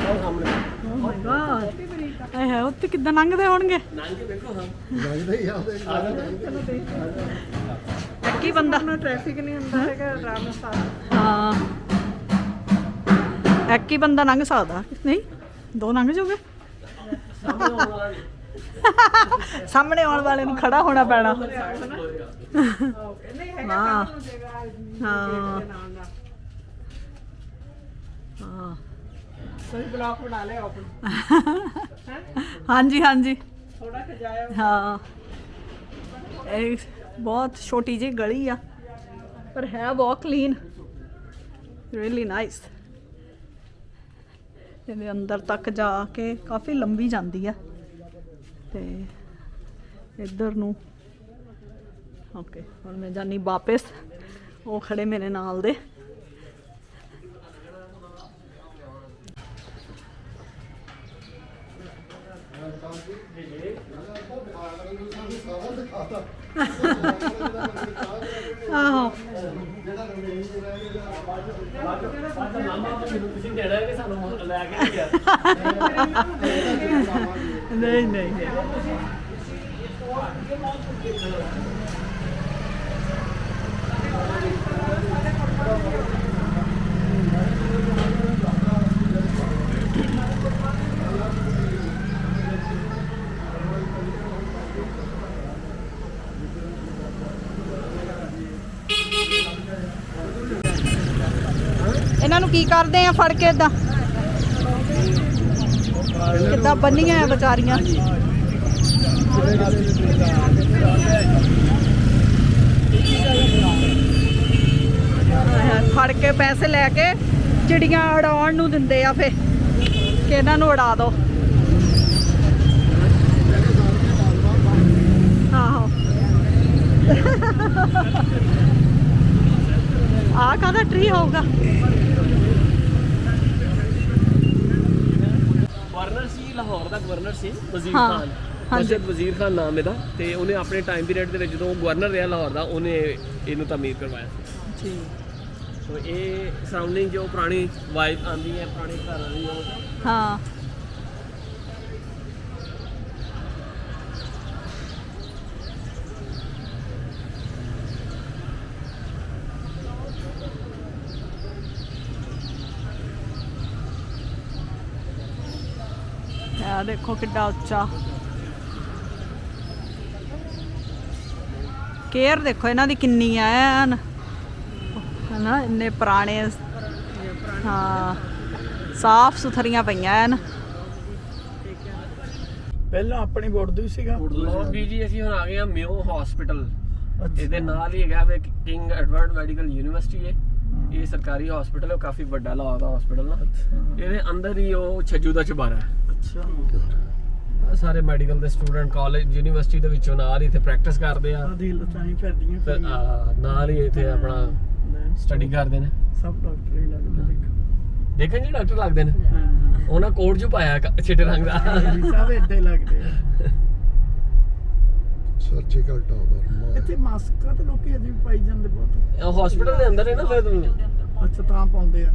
ਉਹ ਸਾਹਮਣੇ ਓ ਮਾਈ ਗॉड ਇਹ ਹੈ ਉੱਤੇ ਕਿੱਦਾਂ ਲੰਘਦੇ ਹੋਣਗੇ ਲੰਘ ਕੇ ਵੇਖੋ ਹਾਂ ਹੀ ਆ ਕੀ ਬੰਦਾ ਟ੍ਰੈਫਿਕ ਨਹੀਂ ਹੁੰਦਾ ਹੈਗਾ ਆਰਾਮ ਨਾਲ ਹਾਂ। ਇੱਕ ਹੀ ਬੰਦਾ ਲੰਘ ਸਕਦਾ। ਨਹੀਂ ਦੋ ਲੰਘ ਜਾਓਗੇ ਸਾਹਮਣੇ ਆਉਣ ਵਾਲਾ ਨਹੀਂ ਸਾਹਮਣੇ ਆਉਣ ਵਾਲੇ ਨੂੰ ਖੜਾ ਹੋਣਾ ਪੈਣਾ। ਹਾਂ ਹਾਂ। ਹਾਂ। ਸਹੀ ਬਲਾਕ ਬਣਾ ਲਿਆ ਆਪਣਾ। ਹਾਂਜੀ ਹਾਂਜੀ। ਥੋੜਾ ਖਜਾਇਆ ਹਾਂ। ਇਹ ਬਹੁਤ ਛੋਟੀ ਜਿਹੀ ਗਲੀ ਆ। ਪਰ ਹੈ ਬਹੁਤ ਕਲੀਨ ਰੀਲੀ ਨਾਈਸ ਇਹਦੇ ਅੰਦਰ ਤੱਕ ਜਾ ਕੇ ਕਾਫੀ ਲੰਬੀ ਜਾਂਦੀ ਆ। ਤੇ ਇੱਧਰ ਨੂੰ ਓਕੇ ਹੁਣ ਮੈਂ ਜਾਨੀ ਵਾਪਸ। ਉਹ ਖੜੇ ਮੇਰੇ ਨਾਲ ਦੇ। ਮੈਨੂੰ ਤੁਸੀਂ ਦੇਣਾ ਕਿ ਸਾਨੂੰ ਲੈ ਕੇ ਨਹੀਂ ਗਿਆ ਨਹੀਂ ਨਹੀਂ। ਨਹੀਂ ਇਹਨਾਂ ਨੂੰ ਕੀ ਕਰਦੇ ਆ ਫੜ ਕੇ ਇਦਾਂ ਕਿੱਦਾਂ ਬੰਨੀਆਂ ਆ ਵਿਚਾਰੀਆਂ? ਫੜ ਕੇ ਪੈਸੇ ਲੈ ਕੇ ਚਿੜੀਆਂ ਉਡਾਉਣ ਨੂੰ ਦਿੰਦੇ ਆ ਫੇ ਕਿ ਇਹਨਾਂ ਨੂੰ ਉਡਾ ਦਿਓ ਆਹੋ। ਆ ਕਾਹਦਾ ਟ੍ਰੀ ਹੋਊਗਾ ਗਵਰਨਰ ਸੀ ਲਾਹੌਰ ਦਾ ਗਵਰਨਰ ਸੀ ਵਜ਼ੀਰ ਹਾਂ, ਖਾਨ। ਹਾਂਜੀ। ਮਸਜਿਦ ਵਜ਼ੀਰ ਖਾਨ ਨਾਮ ਇਹਦਾ। ਤੇ ਉਹਨੇ ਆਪਣੇ ਟਾਈਮ ਪੀਰੀਅਡ ਦੇ ਵਿੱਚ ਜਦੋਂ ਗਵਰਨਰ ਰਿਹਾ ਲਾਹੌਰ ਦਾ ਉਹਨੇ ਇਹਨੂੰ ਤਾਮੀਰ ਕਰਵਾਇਆ ਸੀ। ਜੀ। ਸੋ ਇਹ ਸਰਾਊਂਡਿੰਗ ਜੋ ਪੁਰਾਣੀ ਵਾਈਬ ਆਂਦੀ ਹੈ ਪੁਰਾਣੇ ਘਰਾਂ ਦੀ ਉਹ ਹਾਂ ਆ ਦੇਖੋ ਕਿੱਡਾ ਉੱਚਾ। ਕੇਅਰ ਦੇਖੋ ਇਹਨਾਂ ਦੀ ਕਿੰਨੀ ਆ ਐਨ। ਹਨਾ ਇੰਨੇ ਪੁਰਾਣੇ ਹਾਂ ਸਾਫ਼ ਸੁਥਰੀਆਂ ਪਈਆਂ ਐਨ। ਪਹਿਲਾਂ ਆਪਣੀ ਵੋਟਦੀ ਸੀਗਾ। ਲੋ ਵੀ ਜੀ ਅਸੀਂ ਹੁਣ ਆ ਗਏ ਆ ਮਿਓ ਹਸਪੀਟਲ ਇਹਦੇ ਨਾਲ ਹੀ ਹੈਗਾ ਵੇ ਕਿੰਗ ਐਡਵਰਡ ਮੈਡੀਕਲ ਯੂਨੀਵਰਸਿਟੀ ਹੈ ਇਹ ਸਰਕਾਰੀ ਹਸਪੀਟਲ ਹੈ ਕਾਫੀ ਵੱਡਾ ਲਾਹੌਰ ਦਾ ਹਸਪੀਟਲ ਨਾ। ਇਹਦੇ ਅੰਦਰ ਹੀ ਉਹ ਛੱਜੂ ਦਾ ਚੁਬਾਰਾ ਹੈ। ਅੱਛਾ। ਸਾਰੇ ਮੈਡੀਕਲ ਦੇ ਸਟੂਡੈਂਟ ਕਾਲਜ ਯੂਨੀਵਰਸਿਟੀ ਦੇ ਵਿੱਚੋਂ ਨਾਲ ਹੀ ਇੱਥੇ ਪ੍ਰੈਕਟਿਸ ਕਰਦੇ ਆ। ਆਦੀ ਲਤਾਈ ਫਿਰਦੀਆਂ ਤੇ ਆ, ਨਾਲ ਹੀ ਇੱਥੇ ਆਪਣਾ ਸਟੱਡੀ ਕਰਦੇ ਨੇ। ਸਭ ਡਾਕਟਰ ਹੀ ਲੱਗਦੇ ਦੇਖੋ ਦੇਖਣ ਜੀ ਡਾਕਟਰ ਲੱਗਦੇ ਨੇ? ਉਹਨਾਂ ਕੋਟ ਚ ਪਾਇਆ ਕ- ਚਿੱਟੇ ਰੰਗ ਦਾ। ਹਾਂਜੀ, ਸਭ ਏਡੇ ਲੱਗਦੇ ਆ। ਸਰਜੀਕਲ ਟਾਵਰ ਇੱਥੇ ਮਾਸਕਾਂ ਤੇ ਲੋਕੀ ਅਜੇ ਵੀ ਪਾਈ ਜਾਂਦੇ ਬਹੁਤ। ਹਸਪੀਟਲ ਦੇ ਅੰਦਰ ਹੈ ਨਾ ਫਿਰ? ਅੱਛਾ ਤਾਂ ਪਾਉਂਦੇ ਆ।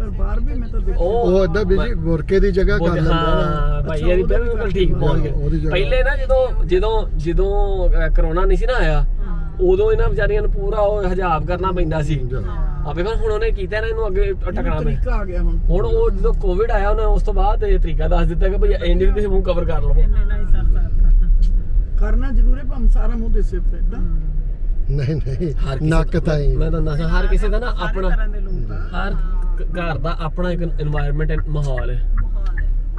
ਪਰ ਬਾਹਰ ਵੀ ਮੈਂ ਤਾਂ ਦੇਖਿਆ। ਉਹ ਏਦਾਂ ਵੀ ਜੀ ਬੁਰਕੇ ਦੀ ਜਗ੍ਹਾ ਕਰ ਲੈਂਦਾ ਹਾਂ ਭਾਈ ਇਹਦੀ ਬਿਲਕੁਲ ਠੀਕ ਪਹੁੰਚ ਗਏ। ਪਹਿਲੇ ਨਾ ਜਦੋਂ ਜਦੋਂ ਜਦੋਂ ਕਰੋਨਾ ਨਹੀਂ ਸੀ ਨਾ ਆਇਆ ਉਦੋਂ ਇਹਨਾਂ ਵਿਚਾਰੀਆਂ ਨੂੰ ਪੂਰਾ ਉਹ ਹਜਾਬ ਕਰਨਾ ਪੈਂਦਾ ਸੀ। ਆਪੇ ਫਿਰ ਹੁਣ ਉਹਨੇ ਕੀਤਾ ਨਾ ਇਹਨੂੰ ਅੱਗੇ ਟਕਣਾ ਪਿਆ ਤਰੀਕਾ ਆ ਗਿਆ ਹੁਣ। ਹੁਣ ਉਹ ਜਦੋਂ ਕੋਵਿਡ ਆਇਆ ਉਹਨੇ ਉਸ ਤੋਂ ਬਾਅਦ ਇਹ ਤਰੀਕਾ ਦੱਸ ਦਿੱਤਾ ਕਿ ਭਈ ਇੰਨੇ ਵੀ ਤੁਸੀਂ ਮੂੰਹ ਕਵਰ ਕਰ ਲਵੋ। ਕਰਨਾ। ਜ਼ਰੂਰ ਹੈ ਭਾਵੇਂ ਸਾਰਾ ਮੂੰਹ ਦੇ ਸਿਰ ਤੇ ਏਦਾਂ। ਨਹੀਂ ਨਹੀਂ। ਨੱਕ ਤਾਈ ਮੈਂ ਤਾਂ ਹਰ ਕਿਸੇ ਦਾ ਨਾ ਆਪਣਾ ਹਰ ਘਰ ਦਾ ਆਪਣਾ ਇੱਕ এনवायरमेंट ਮਾਹੌਲ ਹੈ।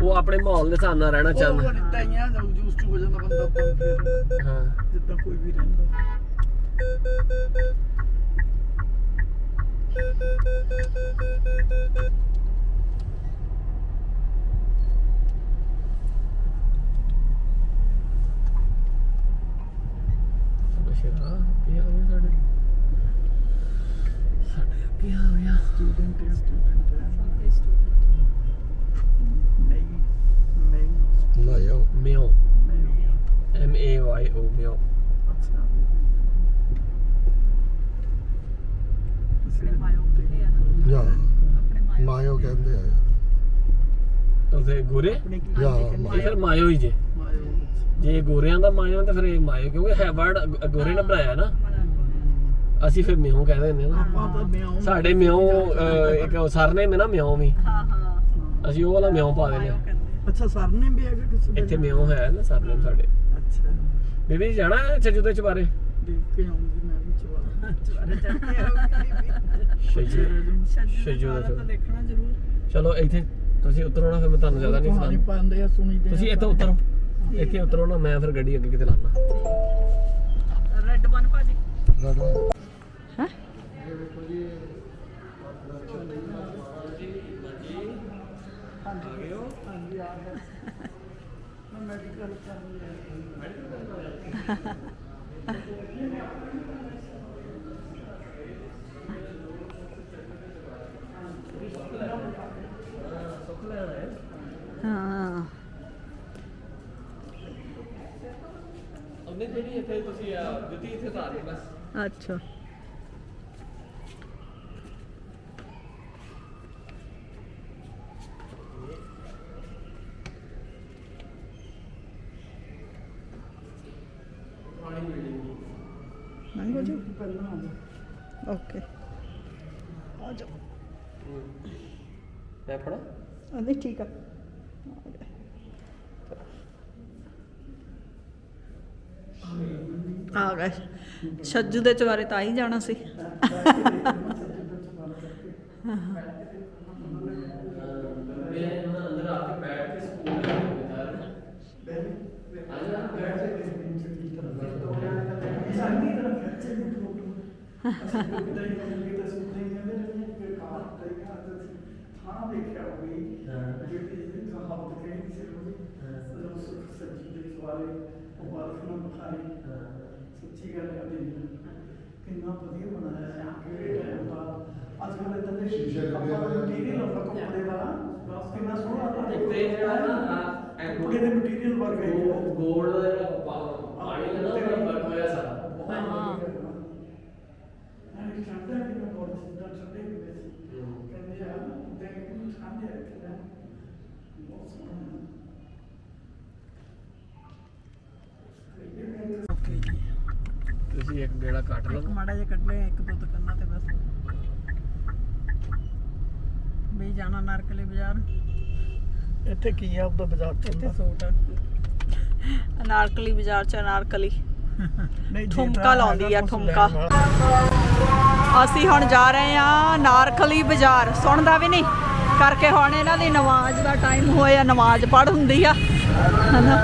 ਉਹ ਆਪਣੇ ਮਾਹੌਲ ਦੇ ਹਿਸਾਬ ਨਾਲ ਰਹਿਣਾ ਚਾਹੁੰਦਾ। ਉਹ ਟਾਈਆਂ ਦਾ ਜੂਸ ਚੂ ਹੋ ਜਾਂਦਾ ਬੰਦਾ ਆਪਾਂ ਹਾਂ। ਜਿੱਦਾਂ ਕੋਈ ਵੀ ਰਹਿੰਦਾ। ਸ਼ਰਾ ਕੀ ਆ ਸਾਡੇ। ਗਿਆ ਸਟੂਡੈਂਟ ਹੈ ਸਟੂਡੈਂਟ ਹੈ ਨਹੀਂ ਨਹੀਂ Mayo Mayo M A Y O Mayo ਅੱਛਾ ਆਪਣੇ ਮਾਇਓ ਕਹਿੰਦੇ ਆ। ਨਾ ਆਪਣੇ ਮਾਇਓ ਕਹਿੰਦੇ ਆ ਉਹਦੇ ਗੋਰੇ ਇਹ ਫਿਰ ਮਾਇਓ ਹੀ ਜੇ ਮਾਇਓ। ਜੇ ਗੋਰਿਆਂ ਦਾ ਮਾਇਓ ਤਾਂ ਫਿਰ ਇਹ ਮਾਇਓ ਕਿਉਂਕਿ ਹੈ ਵਰਡ ਗੋਰੇ ਨੇ ਬਣਾਇਆ ਨਾ। ਅਸੀਂ ਫਿਰ ਮਿਓ ਕਹਿ ਦਿੰਦੇ ਨਾ। ਆਪਾਂ ਤਾਂ ਮਿਆਉਂ ਸਾਡੇ ਮਿਓ ਅਹ, ਇੱਕ ਸਰਨੇਮ ਹੈ ਨਾ ਮਿਓ ਵੀ। ਹਾਂ ਹਾਂ। ਅਸੀਂ ਉਹ ਵਾਲਾ ਮਿਓ ਪਾ ਦਿੰਦੇ ਹਾਂ ਅੱਛਾ ਸਰਨੇ ਵੀ ਹੈਗਾ ਕਿਸੇ ਦਾ? ਇੱਥੇ ਮਿਓ ਹੈ ਨਾ ਸਰਨੇਮ ਸਾਡੇ। ਅੱਛਾ। ਬੀਬੀ ਜਾਣਾ ਛੱਜੂ ਦੇ ਚਬਾਰੇ? ਦੇਖ ਕੇ ਆਉਂਗੀ ਮੈਂ ਵੀ ਚਵਾਰਾ ਚਵਾਰਾ ਚੱਕ ਕੇ ਆਉਂਗੀ ਛੱਜੂ ਛੱਜੂ ਦਾ। ਦੇਖਣਾ ਜ਼ਰੂਰ। ਚਲੋ ਇੱਥੇ ਤੁਸੀਂ ਉਤਰੋ ਨਾ ਫਿਰ ਮੈਂ ਤੁਹਾਨੂੰ ਜ਼ਿਆਦਾ ਨਹੀਂ ਸੁਣਾਉਂਦਾ। ਪਾਉਂਦੇ ਆ ਸੁਣੀ ਦੇ ਤੁਸੀਂ ਇੱਥੇ ਉਤਰੋ। ਇੱਥੇ ਉਤਰੋ ਨਾ ਮੈਂ ਫਿਰ ਗੱਡੀ ਅੱਗੇ ਕਿਤੇ ਲਾਣਾ ਰੈੱਡ ਵਨ ਭਾਜੀ। ਹੈ ਹਾਂ। ਉਹਨੇ ਜਿਹੜੀ ਇੱਥੇ ਤੁਸੀਂ ਦਿੱਤੀ ਇੱਥੇ ਉਤਾਰ ਲਈ ਬਸ ਅੱਛਾ। ਜੀ ਆ ਜਾ ਮੈਂ ਫੜਾ? ਅਦੇ ਠੀਕ ਆ। ਆ ਗਏ। ਦੇ ਚਵਾਰੇ ਤਾਂ ਹੀ ਜਾਣਾ ਸੀ ਇਹਨਾਂ ਅੰਦਰ ਆ ਕੇ ਬੈਠ ਕੇ ਸਕੂਲ ਦਾ ਵਿਚਾਰ ਅੱਜ ਨਾ ਬੈਠ ਕੇ ਸਾਡੀ ਤਰ੍ਹਾਂ ਖਰਚੇ ਦੀ ਪ੍ਰੋਬਲਮ ਅਸੀਂ ਕਿਤੇ ਕਿਤੇ ਤਾਂ ਸੁਣਦੇ ਹੀ ਜਾਂਦੇ ਨੇ ਕਿ ਕਾਰ ਤੇ ਕਾਰ ਤੇ ਥਾਂ ਦੇਖਿਆ ਹੋਈ ਜਿਹੜੀ ਇਹ ਕਹਾਵਤ ਕਹੀ ਸੀ ਉਹਦੀ ਜਦੋਂ ਸੁਖ ਸੱਚੀ ਦੇ ਸਵਾਰੇ ਉਹ ਬਾਤ ਨੂੰ ਬਖਾਰੀ ਸੱਚੀ ਗੱਲ ਕਰਦੀ ਕਿੰਨਾ ਵਧੀਆ ਬਣਾਇਆ ਹੈ ਕਿਹੜੇ ਟਾਈਮ ਦਾ ਅੱਜ ਕੱਲ੍ਹ ਇਦਾਂ ਦੇ ਸ਼ੀਸ਼ੇ ਲੱਗੇ ਹੋਏ ਆ। ਮਟੀਰੀਅਲ ਹੁੰਦਾ ਕੱਪੜੇ ਦਾ ਕਿੰਨਾ ਸੋਹਣਾ ਲੱਗਦਾ ਇੱਕ ਤੇ ਜਿਹੜਾ ਨਾ ਐ ਕੱਪੜੇ ਦੇ ਮਟੀਰੀਅਲ ਵਰਗਾ ਹੀ ਹੈ ਗੋਲਡ ਦਾ ਜਿਹੜਾ ਪਾ- ਪਾਣੀ ਹੈ ਨਾ ਉਹਦਾ ਵਰਕ ਹੋਇਆ ਸਾਰਾ ਹਾਂ। ਮੈਂ ਚਾਹੁੰਦਾ ਕਿ ਮੈਂ ਬਹੁਤ ਜ਼ਿਆਦਾ ਠੰਡੇ ਹੁੰਦੇ ਸੀ ਕਹਿੰਦੇ ਆ ਦੇਖ ਕੇ ਠੰਡੇ ਆ ਕਿ ਬਹੁਤ ਸੋਹਣਾ ਤੁਸੀਂ ਇੱਕ ਗੇੜਾ ਕੱਟ ਇੱਕ ਲਓ ਮਾੜਾ ਜਿਹਾ ਕੱਢ ਲਿਆ ਇੱਕ ਦੋ ਦੁਕਾਨਾਂ ਤੇ ਬਸ। ਵੀ ਜਾਣਾ ਨਾਰਕਲੀ ਬਾਜ਼ਾਰ। ਇੱਥੇ ਕੀ ਆ ਉਹਦਾ ਬਾਜ਼ਾਰ ਇੱਥੇ ਸੂਟ ਅਨਾਰਕਲੀ ਬਾਜ਼ਾਰ ਚ ਅਨਾਰਕਲੀ। ਨਹੀਂ ਠੁਮਕਾ ਲਾਉਂਦੀ ਆ ਠੁਮਕਾ। ਅਸੀਂ ਹੁਣ ਜਾ ਰਹੇ ਆ ਨਾਰਕਲੀ ਬਾਜ਼ਾਰ। ਸੁਣਦਾ ਵੀ ਨਹੀਂ। ਕਰਕੇ ਹੁਣ ਇਹਨਾਂ ਦੀ ਨਮਾਜ਼ ਦਾ ਟਾਈਮ ਹੋਇਆ ਨਮਾਜ਼ ਪੜ ਹੁੰਦੀ ਆ। ਹਨਾ?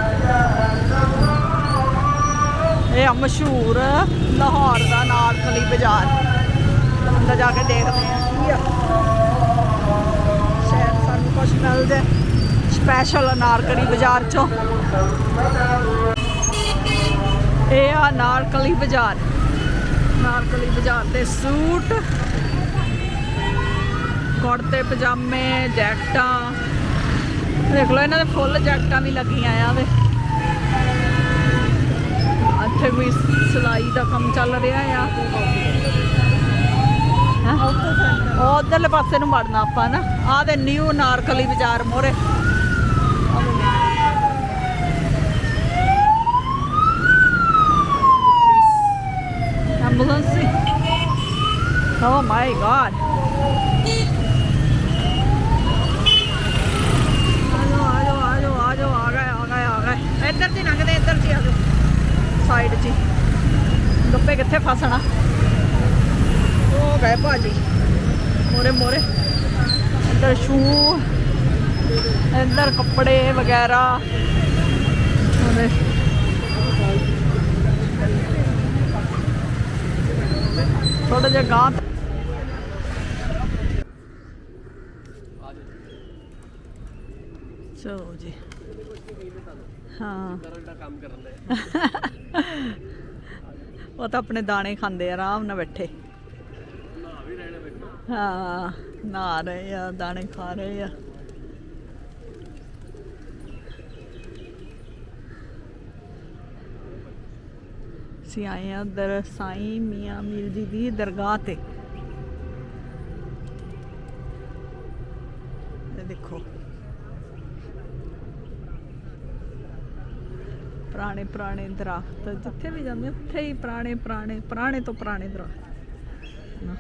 ਇਹ ਆ ਮਸ਼ਹੂਰ ਲਾਹੌਰ ਦਾ ਨਾਰਕਲੀ ਬਾਜ਼ਾਰ। ਅੰਦਰ ਜਾ ਕੇ ਦੇਖਦੇ ਆ ਕੀ ਆ। ਸ਼ਾਇਦ ਸਾਨੂੰ ਕੁਝ ਮਿਲ ਜੇ ਸਪੈਸ਼ਲ ਅਨਾਰਕਲੀ ਬਾਜ਼ਾਰ ਚੋਂ। ਇਹ ਆ ਨਾਰਕਲੀ ਬਾਜ਼ਾਰ। ਨਾਰਕਲੀ ਬਾਜ਼ਾਰ ਦੇ ਸੂਟ। ਕੁੜਤੇ ਪਜਾਮੇ ਜੈਕਟਾਂ। ਦੇਖ ਲਓ ਇਹਨਾਂ ਦੇ ਫੁੱਲ ਜੈਕਟਾਂ ਵੀ ਲੱਗੀਆਂ ਆ ਵੇ। ਇੱਥੇ ਕੋਈ ਸਿਲਾਈ ਦਾ ਕੰਮ ਚੱਲ ਰਿਹਾ ਆ। ਹੈਂ? ਉਹ ਉਧਰਲੇ ਪਾਸੇ ਨੂੰ ਵੜਨਾ ਆਪਾਂ ਨਾ। ਆਹ ਤੇ ਨਿਊ ਨਾਰਕਲੀ ਬਾਜ਼ਾਰ ਮੋਰੇ। Oh my god. ਆ ਜਾਓ ਆ ਜਾਓ ਆ ਗਏ ਆ ਗਏ ਆ ਗਏ ਇੱਧਰ ਦੀ ਲੰਘਦੇ, ਇੱਧਰ ਦੀ ਆ ਸਾਈਡ 'ਚ ਗੱਪੇ ਕਿੱਥੇ ਫਸਣਾ? ਉਹ ਗਏ ਭਾਜੀ। ਮੋਰੇ ਮੋਰੇ। ਇੱਧਰ ਸ਼ੂ, ਇੱਧਰ ਕੱਪੜੇ ਵਗੈਰਾ। ਉਹਦੇ ਥੋੜਾ ਜਿਹਾ ਗਾਂ ਚਲੋ ਜੀ ਹਾਂ। ਜਿਹੜਾ ਕੰਮ ਕਰਨ ਦੇ ਉਹ ਤਾਂ ਆਪਣੇ ਦਾਣੇ ਖਾਂਦੇ ਆ ਆਰਾਮ ਨਾਲ ਬੈਠੇ। ਨਾ ਵੀ ਰਹਿਣੇ ਵੇਖੋ ਹਾਂ ਨਹਾ ਰਹੇ ਆ ਦਾਣੇ ਖਾ ਰਹੇ ਆ। ਅਸੀਂ ਆਏ ਆ ਉਧਰ ਸਾਈਂ ਮੀਆਂ ਮੀਰ ਜੀ ਦੀ ਦਰਗਾਹ ਤੇ। ਪੁਰਾਣੇ ਪੁਰਾਣੇ ਦਰਖਤ ਜਿੱਥੇ ਵੀ ਜਾਂਦੇ ਉੱਥੇ ਹੀ ਪੁਰਾਣੇ ਪੁਰਾਣੇ ਪੁਰਾਣੇ ਤੋਂ ਪੁਰਾਣੇ ਦਰਖਤ। ਨਾ।